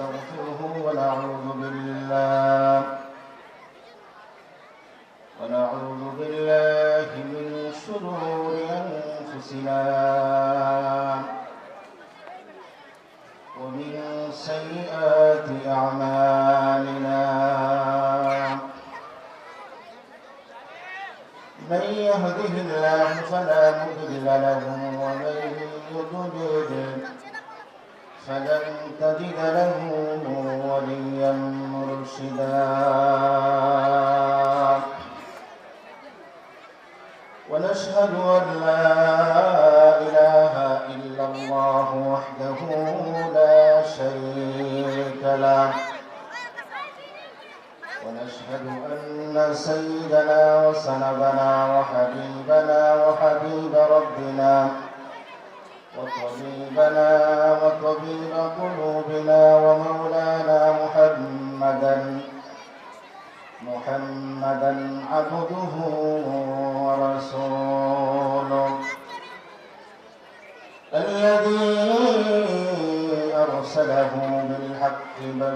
أستغفره ونعوذ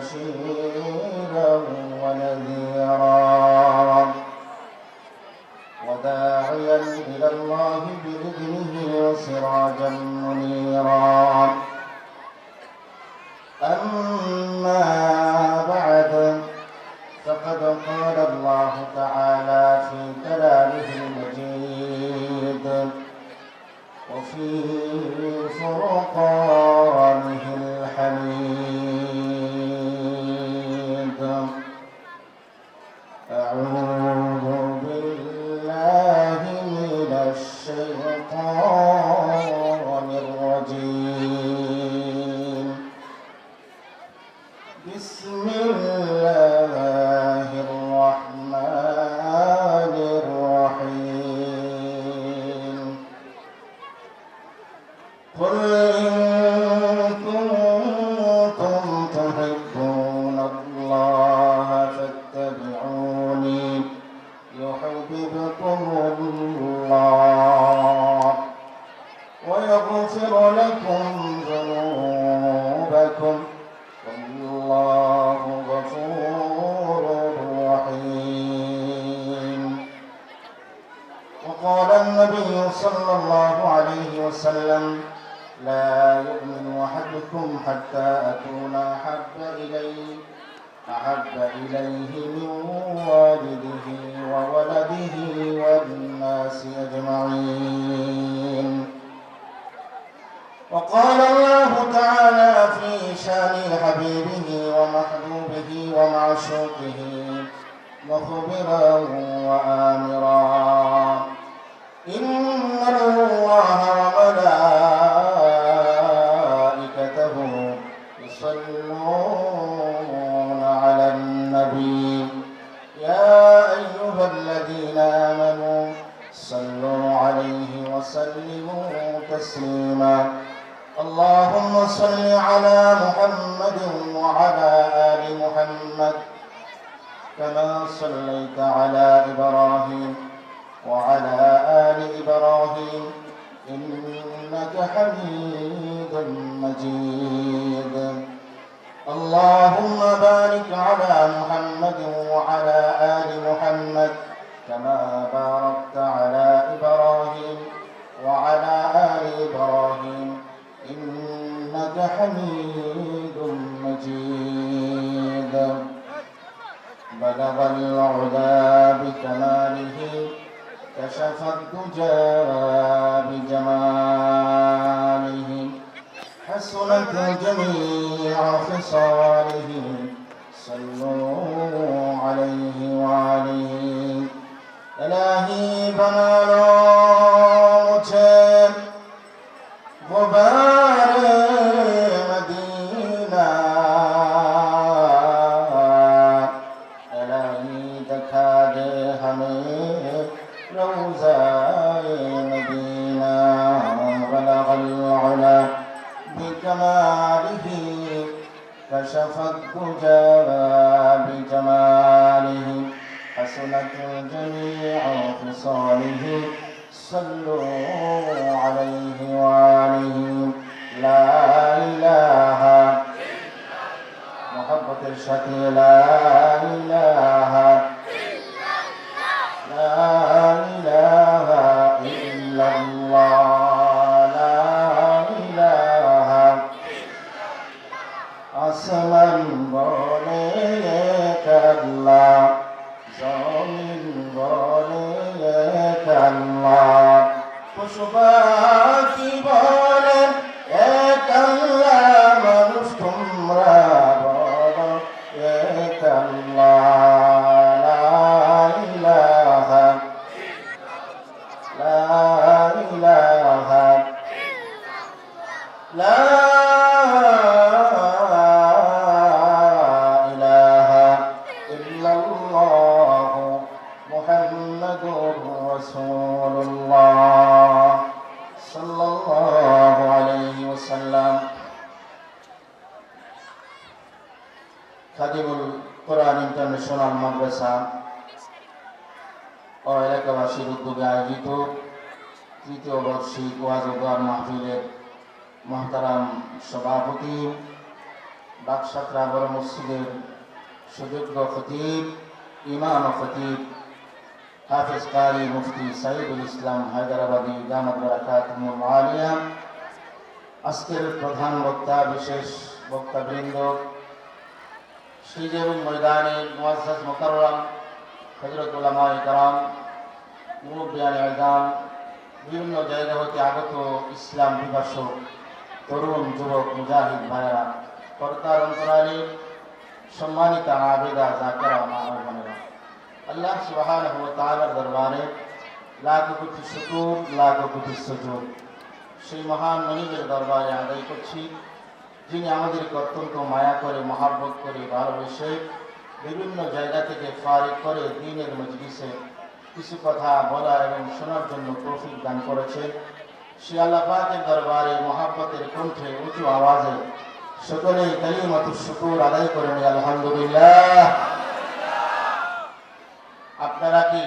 心。وسلموا تسليما. اللهم صل على محمد وعلى آل محمد كما صليت على إبراهيم وعلى آل إبراهيم إنك حميد مجيد. اللهم بارك على محمد وعلى آل محمد كما باركت على وعلى آل إبراهيم إنك حميد مجيد. بلغ العلا بكماله كشف الدجى بجماله حسنت جميع خصاله صلوا عليه وعليه إلهي بنا লা ইলাহা لا মহতারাম সভাপতি বাকসাতরা বড় মসজিদের সুযোগ্য খতিব, ইমাম খতিব, হাফিজ কারি মুফতি সাইদুল ইসলাম হায়দ্রাবাদী দামদ বারাকাতুল আলিয়া আজকের প্রধান বক্তা, বিশেষ বক্তাবৃন্দ শ্রীজেবুল ময়দানে মুআজ্জাজ মোকাররম হজরত উলামা ইকরাম মুরব্বিয়ান আয়দান বিভিন্ন জায়গা হতে আগত ইসলাম বিভাষক তরুণ যুবক মুজাহিদ ভাইরা কর্তার অন্তরালী সম্মানিত আবেদা জাকেরা মা ও বোনেরা আল্লাহ সুবহানাহু ওয়া দরবারে লাখ কোটি শুকর, লাখ কোটি সুজুদ সেই মহান মনিবের দরবারে আদায় করছি, যিনি আমাদেরকে অত্যন্ত মায়া করে, মহাব্বত করে, ভালোবেসে বিভিন্ন জায়গা থেকে ফারিক করে দিনের মজলিসে কিছু কথা বলা এবং শোনার জন্য তৌফিক দান করেছেন। সে আল্লাহ দরবারে মহাব্বতের কণ্ঠে উঁচু আওয়াজে, সকলেই কালিমাতু শুকুর আদায় করে নিই আলহামদুলিল্লাহ। আপনারা কি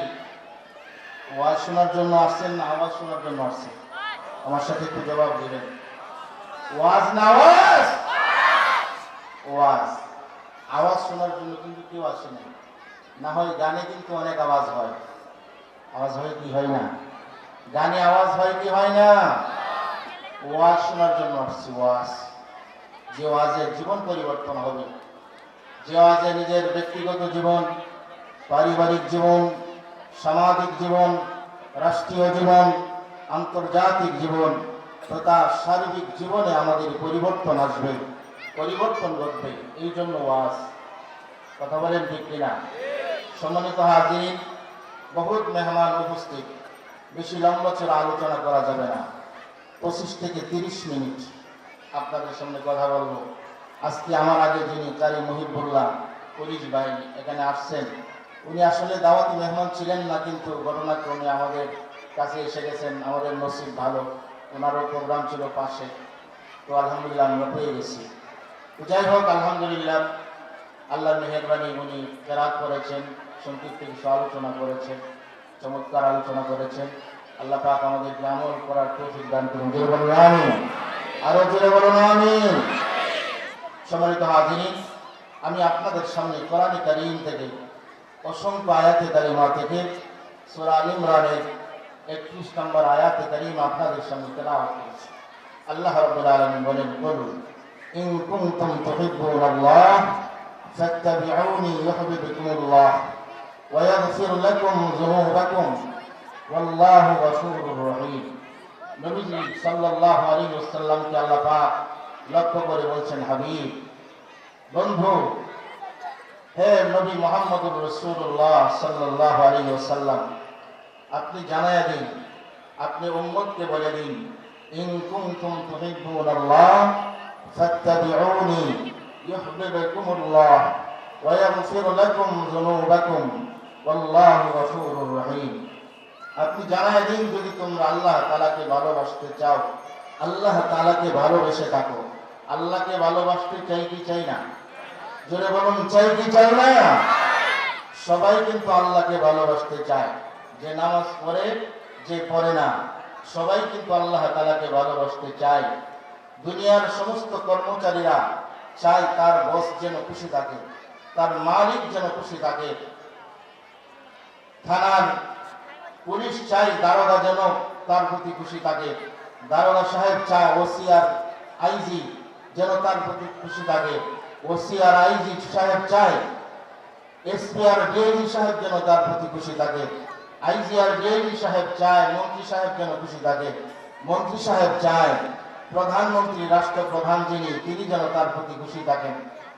ওয়াজ শোনার জন্য আসছেন না আওয়াজ শোনার জন্য আসছেন? আমার সাথে একটু জবাব দিবেন। ওয়াজ না আওয়াজ ওয়াজ। আওয়াজ শোনার জন্য কিন্তু কেউ আসে না না হয় গানে কিন্তু অনেক আওয়াজ হয়। আওয়াজ হয় কি হয় না? গানে আওয়াজ হয় কি হয় না? ওয়াজ শোনার জন্য আসছি, ওয়াজ। যে ওয়াজে জীবন পরিবর্তন হবে। যে ওয়াজে নিজের ব্যক্তিগত জীবন, পারিবারিক জীবন, সামাজিক জীবন, রাষ্ট্রীয় জীবন, আন্তর্জাতিক জীবন, তথা শারীরিক জীবনে আমাদের পরিবর্তন আসবে, পরিবর্তন ঘটবে। এই জন্য ওয়াজ। কথা বলেন ঠিক কিনা? সম্মানিত হাজির বহুত মেহমান উপস্থিত। বেশি লম্বা ছাড়া আলোচনা করা যাবে না। পঁচিশ থেকে তিরিশ মিনিট আপনাদের সামনে কথা বলব। আজকে আমার আগে যিনি কারি মহিবুল্লাহ, পুলিশ ভাই এখানে আসছেন, উনি আসলে দাওয়াতি মেহমান ছিলেন না, কিন্তু ঘটনাক্রমে আমাদের কাছে এসে গেছেন, আমাদের নসিব ভালো, ওনারও প্রোগ্রাম ছিল পাশে। তো আলহামদুলিল্লাহ আমরা পেয়ে গেছি। যাই হোক, আলহামদুলিল্লাহ, আল্লাহর মেহরবানি উনি ফেরাত করেছেন, সংক্ষিপ্ত কিছু আলোচনা করেছেন। চমৎকার আলোচনা করেছেন। আল্লাহ পাক আমাদেরকে আমল করার তৌফিক দান করুন। জোরে বলুন, আমিন। আরও জোরে বলুন, আমিন। সম্মানিত হাজিরিন, আমি আপনাদের সামনে কোরআনে কারীম থেকে অসংখ্য আয়াতে কারিমা থেকে সূরা আল ইমরানের 31 নম্বর আয়াতে কারিমা আপনাদের সামনে তেলাওয়াত করেছি। আল্লাহ রাব্বুল আলামিন বলেন বলুন ইন কুনতুম তুহিব্বুনাল্লাহ ফাত্তাবিউনি ইউহিব্বুকুমুল্লাহ। ওয়া ইয়াগফির লাকুম যুনুবাকুম ওয়াল্লাহু গফুরুর রহিম নবীজি সাল্লাল্লাহু আলাইহি ওয়াসাল্লামকে আল্লাহ পাক লক্ষ্য করে বলছেন, হাবিব, বন্ধু, হে নবী মোহাম্মদুর রসুল্লাহ সাল্লাহ আলী ওসাল্লাম আপনি জানায় দিন, আপনি উম্মতকে বলে দিন, ইন কুনতুম তুহিব্বুনাল্লাহ ফাত্তাবিউনি ইউহিব্বুকুমুল্লাহ ইয়াগফির লাকুম যুনুবাকুম, ওয়াল্লাহু গফুরুর রহিম। আপনি জানায় দিন যদি তোমরা আল্লাহ তাআলাকে ভালোবাসতে চাও, আল্লাহ তাআলাকে ভালোবেসে থাকো। আল্লাহকে ভালোবাসতে চাই কি চাই না? জোরে বলুন, চাই কি চাই না? সবাই কিন্তু আল্লাহকে ভালোবাসতে চায়। যে নামাজ পড়ে, যে পড়ে না। সবাই কিন্তু আল্লাহ তালাকে ভালোবাসতে চায়। দুনিয়ার সমস্ত কর্মচারীরা চায় তার বস যেন খুশি থাকে। তার মালিক যেন খুশি থাকে। থানার পুলিশ চাই, দারোগা যেন তার প্রতি খুশি থাকে। দারোগা সাহেব চায় ওসি আর আইজি যেন তার প্রতি খুশি থাকে। ওসি আর আইজি সাহেব চায় এসপি আর ডিআইজি সাহেব যেন তার প্রতি খুশি থাকে। আইজি আর ডিআইজি সাহেব চায় মন্ত্রী সাহেব যেন খুশি থাকে। মন্ত্রী সাহেব চায় প্রধানমন্ত্রী, রাষ্ট্রপ্রধান যিনি, তিনি যেন তার প্রতি খুশি থাকেন।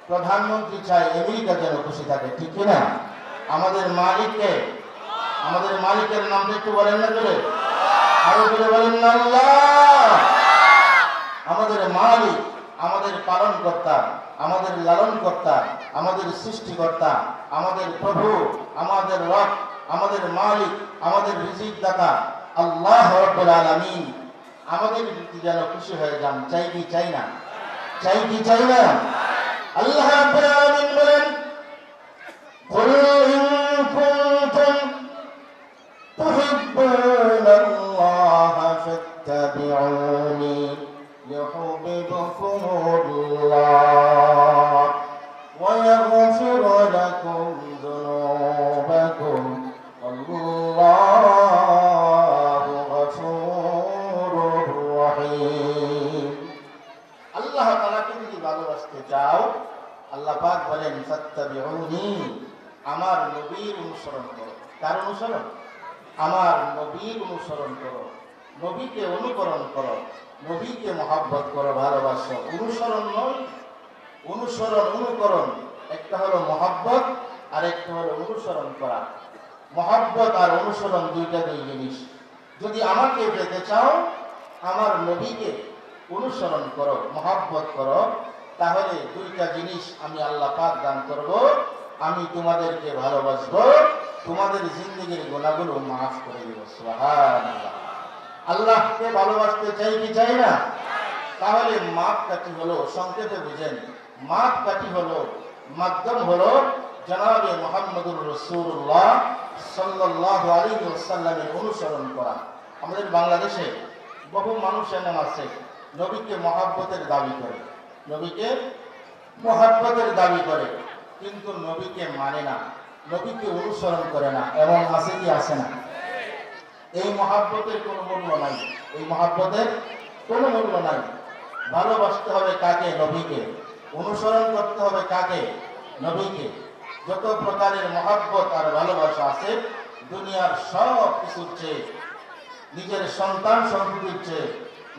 প্রধানমন্ত্রী চায় আমেরিকা যেন খুশি থাকে, ঠিক কিনা? আমাদের মালিককে, আমাদের মালিকের নামটা একটু বলেন না করে আরও করে বলেন না আল্লাহ! আমাদের মালিক, আমাদের পালন কর্তা আমাদের লালন কর্তা আমাদের সৃষ্টিকর্তা, আমাদের প্রভু, আমাদের রব, আমাদের মালিক, আমাদের রিজিক দাতা আল্লাহ রব্বুল আলামিন। আমাদের যেন খুশি হয়ে যান, চাই কি চাই না? চাই কি চাই না? আল্লাহ বলেন অনুসরণ। আমার নবীর অনুসরণ করো, নবীকে অনুকরণ করো, নবীকে মহাব্বত করো, ভালোবাসো। অনুসরণ নয়, অনুসরণ, অনুকরণ। একটা হলো মহাব্বত আর একটা হলো অনুসরণ করা। মহাব্বত আর অনুসরণ দুইটা দুই জিনিস। যদি আমাকে পেতে চাও, আমার নবীকে অনুসরণ করো, মহাব্বত করো, তাহলে দুইটা জিনিস আমি আল্লাহ পাক দান করব। আমি তোমাদেরকে ভালোবাসবো, তোমাদের জিন্দগির গোনাগুলো মাফ করে দেবো আল্লাহকে ভালোবাসতে চাই কি চাই না? তাহলে মাপ কাঠি হলো, সংক্ষেপে বুঝেন মাপ কাঠি হলো, মাধ্যম হলো জনাবে মোহাম্মদুর রসুল্লাহ সাল্লাহ আলী অনুসরণ করা। আমাদের বাংলাদেশে বহু মানুষ এমন আছে, নবীকে মহাব্বতের দাবি করে, নবীকে মহাব্বতের দাবি করে। কিন্তু নবীকে মানে না, নবীকে অনুসরণ করে না, এমন আছে কি আছে না? এই মহাব্বতের কোনো মূল্য নাই, এই মহাব্বতের কোনো মূল্য নাই। ভালোবাসতে হবে কাকে? নবীকে। অনুসরণ করতে হবে কাকে? নবীকে। যত প্রকারের মহাব্বত আর ভালোবাসা আছে, দুনিয়ার সব কিছুর চেয়ে, নিজের সন্তান সন্ততির চেয়ে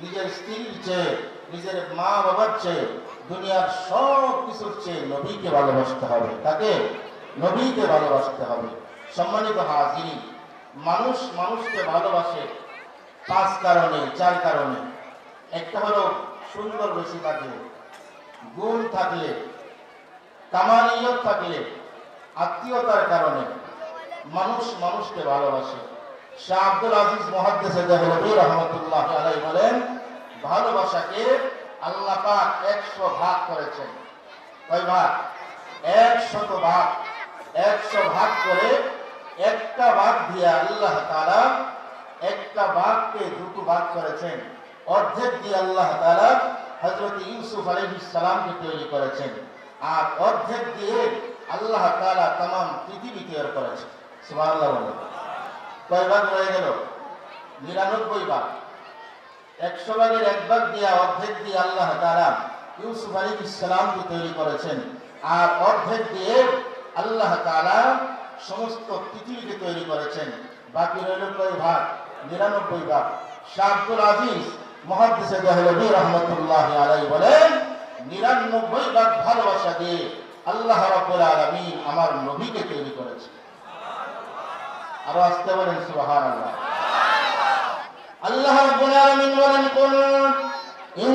নিজের স্ত্রীর চেয়ে, নিজের মা বাবার চেয়ে, দুনিয়ার সব কিছুর চেয়ে নবীকে ভালোবাসতে হবে। তাকে নবীকে ভালোবাসতে হবে। সম্মানিত হাজিরি, মানুষ মানুষকে ভালোবাসে পাঁচ কারণে, চার কারণে। একটা হলো সুন্দর বেশি থাকলে গুণ থাকলে কামানিয়ত থাকলে, আত্মীয়তার কারণে মানুষ মানুষকে ভালোবাসে। শাহ আব্দুল আজিজ মহাদ্দেশে দেহলবী রহমতুল্লাহ বলেন, ভালোবাসাকে আল্লাহ পাক একশো ভাগ করেছেন। কয় ভাগ? একশত ভাগ। একশো ভাগ করে একটা ভাগ দিয়ে আল্লাহ তারা একটা ভাগকে দুটো ভাগ করেছেন। অর্ধেক দিয়ে আল্লাহ তারা হজরত ইউসুফ আলহিস সালামকে তৈরি করেছেন। আর অর্ধেক দিয়ে আল্লাহ তালা তাম পৃথিবী তৈরি করেছেন। কয় ভাগ রয়ে গেল? নিরানব্বই ভাগ একশো ভাগের এক ভাগ দিয়ে অর্ধেক দিয়ে আল্লাহ তারা ইউসুফ আলী ইসলামকে তৈরি করেছেন। আর অর্ধেক দিয়ে আল্লাহ তালা সমস্ত পৃথিবীকে তৈরি করেছেন। বাকি রইল কয় ভাগ? নিরানব্বই ভাগ। শাহ আব্দুল আজিজ মহাদ্দেশে দেহলবী রহমতুল্লাহ আলাই বলেন, নিরানব্বই ভাগ ভালোবাসা দিয়ে আল্লাহ রাব্বুল আলামিন আমার নবীকে তৈরি করেছে আরও আসতে পারেন সুবহানাল্লাহ। আল্লাহ রাব্বুল আলামিন বলেন কুল ইন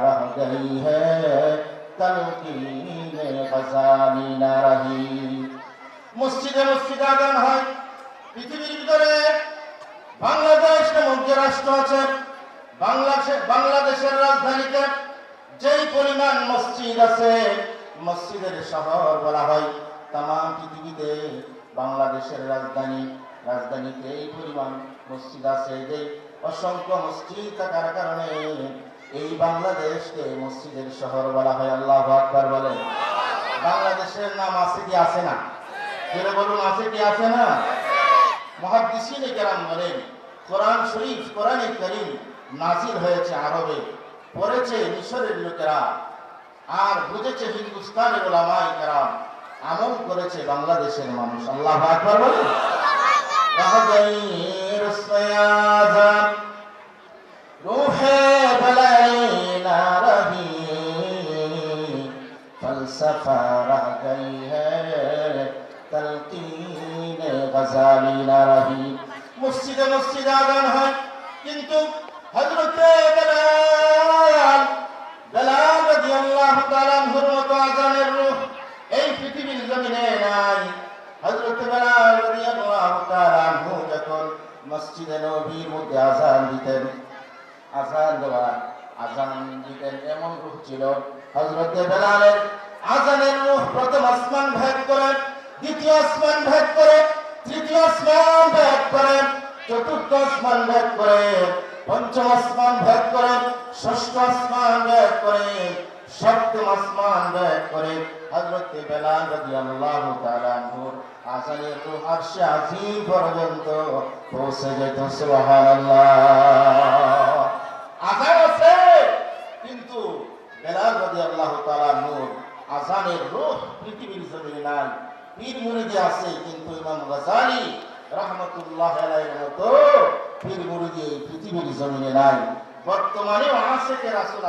रह गई है तलकीन गजाली ना रही মসজিদে মসজিদ আদান হয় পৃথিবীর ভিতরে বাংলাদেশ নামক যে রাষ্ট্র আছে বাংলাদেশের বাংলাদেশের রাজধানীতে যেই পরিমাণ মসজিদ আছে মসজিদের শহর বলা হয় তাম পৃথিবীতে বাংলাদেশের রাজধানী রাজধানীতে এই পরিমাণ মসজিদ আছে যে অসংখ্য মসজিদ থাকার কারণে এই বাংলাদেশকে মসজিদের শহর বলা হয় আল্লাহ আকবার বলে বাংলাদেশের নাম আছে কি আছে না? যেটা বলুন আছে কি আছে না? মহাদিসিনে কেরাম বলেন কোরআন শরীফ কোরআনে করিম নাজিল হয়েছে আরবে পড়েছে মিশরের লোকেরা আর বুঝেছে হিন্দুস্তানের ওলামাই কেরাম আমল করেছে বাংলাদেশের মানুষ। আল্লাহ আকবার বলে मुस्तफा रह गई মসজিদে মসজিদে আদান হয় কিন্তু হজরতে বেলাল বেলাল রাদিয়াল্লাহু তাআলা হযরত আজানের এই পৃথিবীর জমিনে নাই۔ হযরত বেলাল রাদিয়াল্লাহু তাআলা যখন মসজিদে নববীর মধ্যে আজান দিতেন, আজান এমন রূহ ছিল। হযরতে বেলালের আজানের রূহ প্রথম আসমান ভেদ করে, দ্বিতীয় আসমান ভেদ করে, তৃতীয় আসমান ভেদ করে, চতুর্থ আসমান ভেদ করে, পঞ্চম আসমান ভেদ করে, ষষ্ঠ আসমান ভেদ করে, সপ্তম আসমান ভেদ করে। হযরতে বেলাল রাদিয়াল্লাহু তাআলা আনহুর আজানের রূহ আরশে আজিম পর্যন্ত পৌঁছে যেত, সুবহানাল্লাহ। আজান আছে, কিন্তু বেলাল রাদিয়াল্লাহু তাআলা নূর আজানের রোহ পৃথিবীর জমিনে নাই। পীর মুরিদে আছে, কিন্তু ইমাম গাজালি রহমতুল্লাহ আলাইহির মতো পীর মুরিদি পৃথিবীর জমিনে নাই। বর্তমানে আছে কে রাসূল